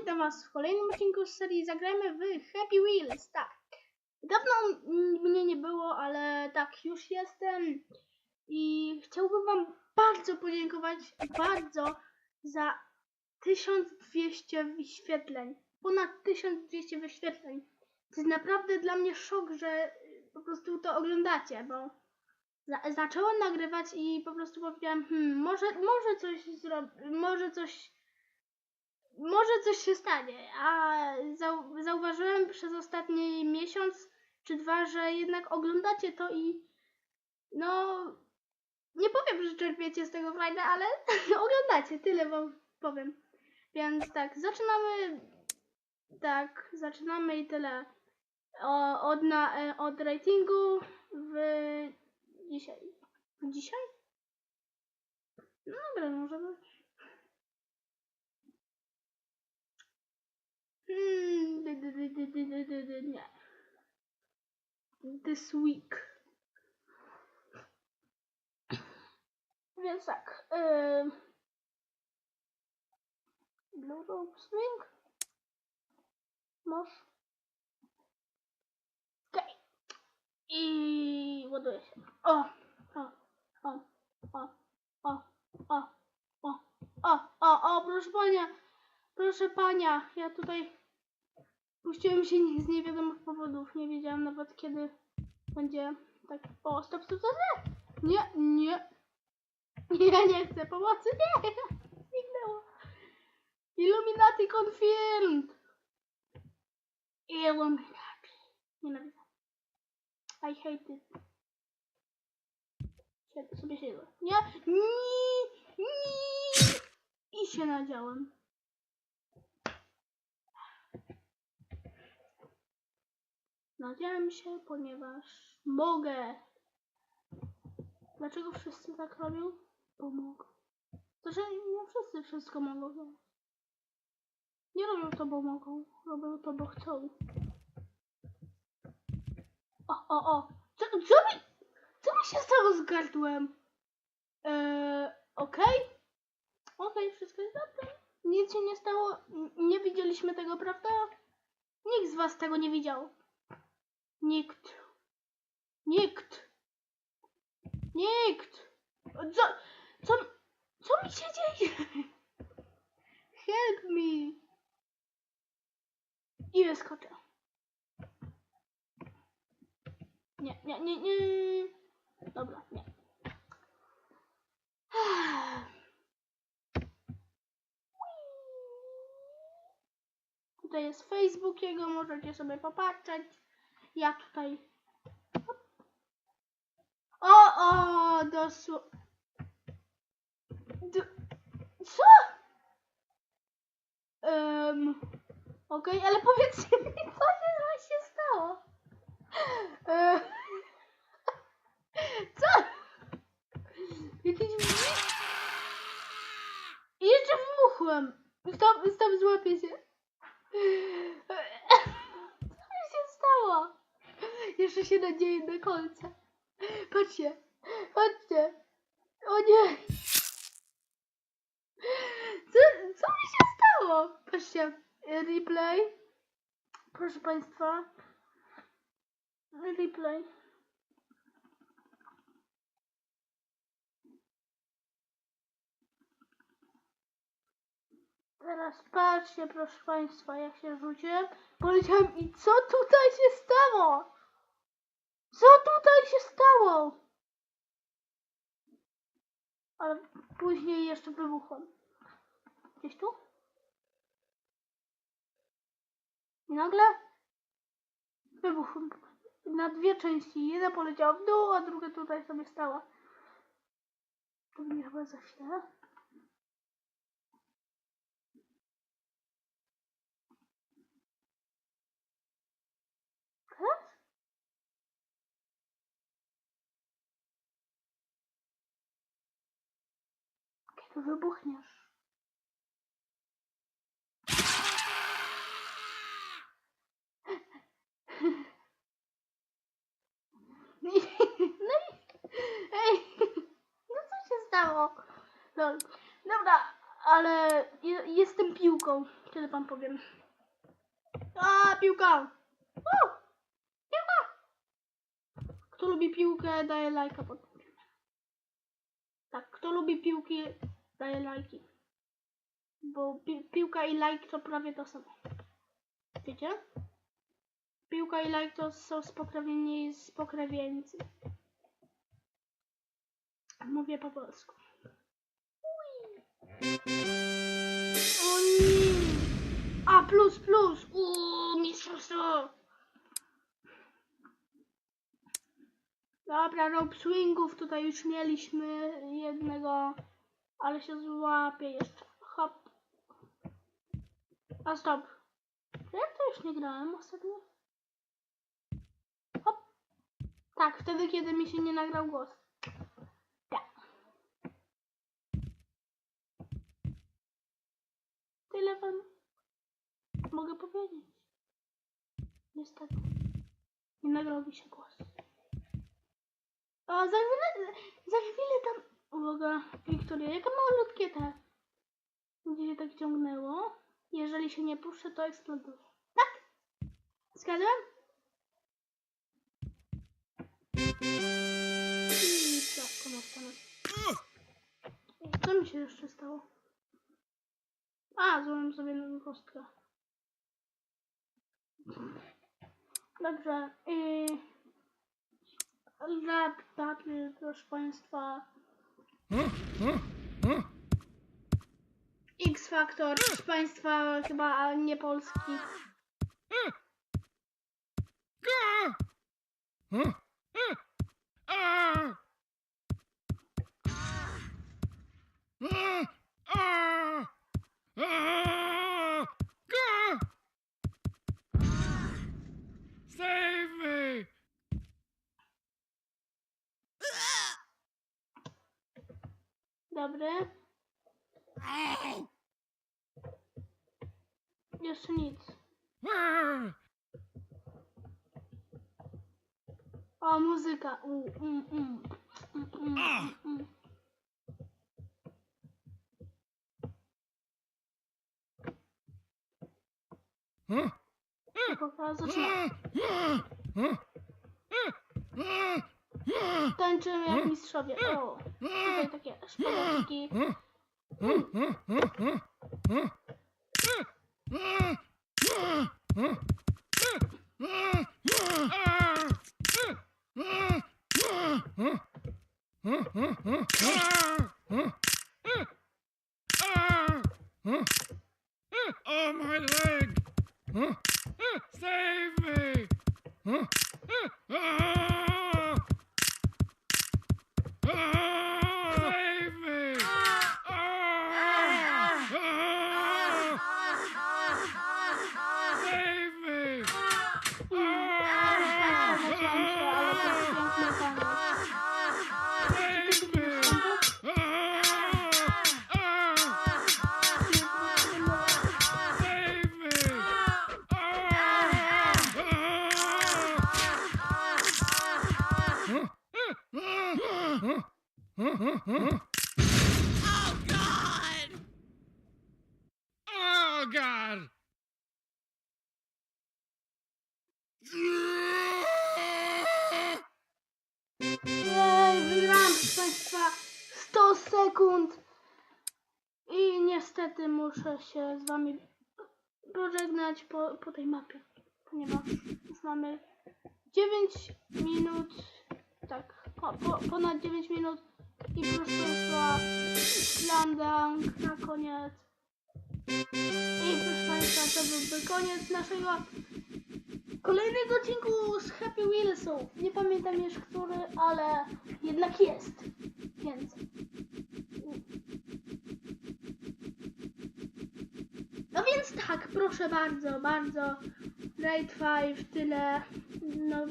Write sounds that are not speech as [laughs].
witam was w kolejnym odcinku z serii Zagrajmy w Happy Wheels. Tak, dawno mm, mnie nie było, ale tak, już jestem i chciałbym wam bardzo podziękować, bardzo za 1200 wyświetleń. Ponad 1200 wyświetleń. To jest naprawdę dla mnie szok, że po prostu to oglądacie, bo za- zacząłem nagrywać i po prostu powiedziałem, hmm, może, może coś zrobię, może coś, może coś się stanie, a zau- zauważyłem przez ostatni miesiąc czy dwa, że jednak oglądacie to i no, nie powiem, że czerpiecie z tego frajdę, ale [laughs] oglądacie, tyle wam powiem. Więc tak, zaczynamy, tak, zaczynamy i tyle. O, od, na, e, od ratingu w dzisiaj. Dzisiaj? No dobra, może być. Nie. This week. Więc tak. Yy... Rope Swing. Masz. Okej. I ładuję się. O, o, o, o, o, o, o, o, o, o, proszę pania, proszę pania, ja tutaj puściłem się z niewiadomych powodów, nie wiedziałam nawet kiedy będzie tak, o, stop, stop, stop, nie, nie, nie, [laughs] ja nie chcę pomocy, nie, [laughs] zniknęło. Illuminati confirmed. Illuminati. Nienawidzę. I hate it. Siedzę sobie siedzę. Nie, nie, nie. I się nadziałem. Nadziałem się, ponieważ mogę. Dlaczego wszyscy tak robią? Bo mogą. To, że nie wszyscy wszystko mogą zrobić. Nie robią to, bo mogą. Robią to, bo chcą. O, o, o. Co, co mi, co mi się stało z gardłem? Eee, okej. Okej, wszystko jest dobrze. Nic się nie stało. Nie widzieliśmy tego, prawda? Nikt z was tego nie widział. Nikt. Nikt. Nikt. Co, co, co mi się dzieje? Help me. I wyskoczę. Nie, nie, nie, nie. Dobra, nie. Tutaj jest Facebook jego, możecie sobie popatrzeć. Ja tutaj. O, o, dosło. D co? Um, Okej, ale powiedzcie mi, co się właśnie stało? E, [laughs] co? Jakiś wmi- I jeszcze wmuchłem. Stop, stop, złapię się. Co mi się stało? Jeszcze się nadzieję na kolce. Patrzcie, patrzcie. O nie. Co, co mi się stało? Patrzcie, replay. Proszę Państwa. Replay. Teraz patrzcie, proszę Państwa, jak się rzuciłem. Poleciałem i co tutaj się stało? Co tutaj się stało? Ale później jeszcze wybuchłem. Gdzieś tu? I nagle wybuchłem na dwie części. Jedna poleciała w dół, a druga tutaj sobie stała. To mnie chyba za chwilę. Teraz? Kiedy wybuchniesz? No [laughs] i... Ej! No co się stało? Lol. Dobra. ale je, jestem piłką, tyle wam powiem. A, piłka! U, piłka! Kto lubi piłkę, daje lajka pod tym filmem. Tak, kto lubi piłki, daje lajki. Bo pi piłka i lajk to prawie to samo. Wiecie? Piłka i lajk to są spokrewnieni z pokrewieńcy. Mówię po polsku. O nie! A plus plus! Uuu, mistrzostwo! Dobra, rope swingów tutaj już mieliśmy jednego, ale się złapie jeszcze. Hop. A stop. Ja to już nie grałem ostatnio? Hop. Tak, wtedy kiedy mi się nie nagrał głos. Tak. Tyle wam mogę powiedzieć. Niestety. Nie nagrał mi się głos. A za chwilę, za chwilę tam... Uwaga, Wiktoria, jakie malutkie te. Gdzie się tak ciągnęło? Jeżeli się nie puszczę, to eksploduje. Tak? Zgadłem? I. Co mi się jeszcze stało? A, złożyłem sobie nową kostkę. Dobrze. Yy... Rap Battle, proszę Państwa. X Factor, proszę Państwa, chyba nie polski. Save me! Dobry. Jeszcze nic. O, muzyka. U, mm, mm. Mm, mm, mm, mm. Tańczymy jak mistrzowie. O, tutaj takie szpagaciki. Oh, my leg! Save me! God! Jej, wygrałam proszę Państwa 100 sekund. I niestety muszę się z Wami pożegnać po, po tej mapie, ponieważ już mamy 9 minut, tak, po, po, ponad 9 minut i proszę Państwa, Landang na koniec. I proszę Państwa, to byłby koniec naszego kolejnego odcinku z Happy Wheelsów. Nie pamiętam już który, ale jednak jest. Więc. No więc tak, proszę bardzo, bardzo. Raid 5, tyle. No,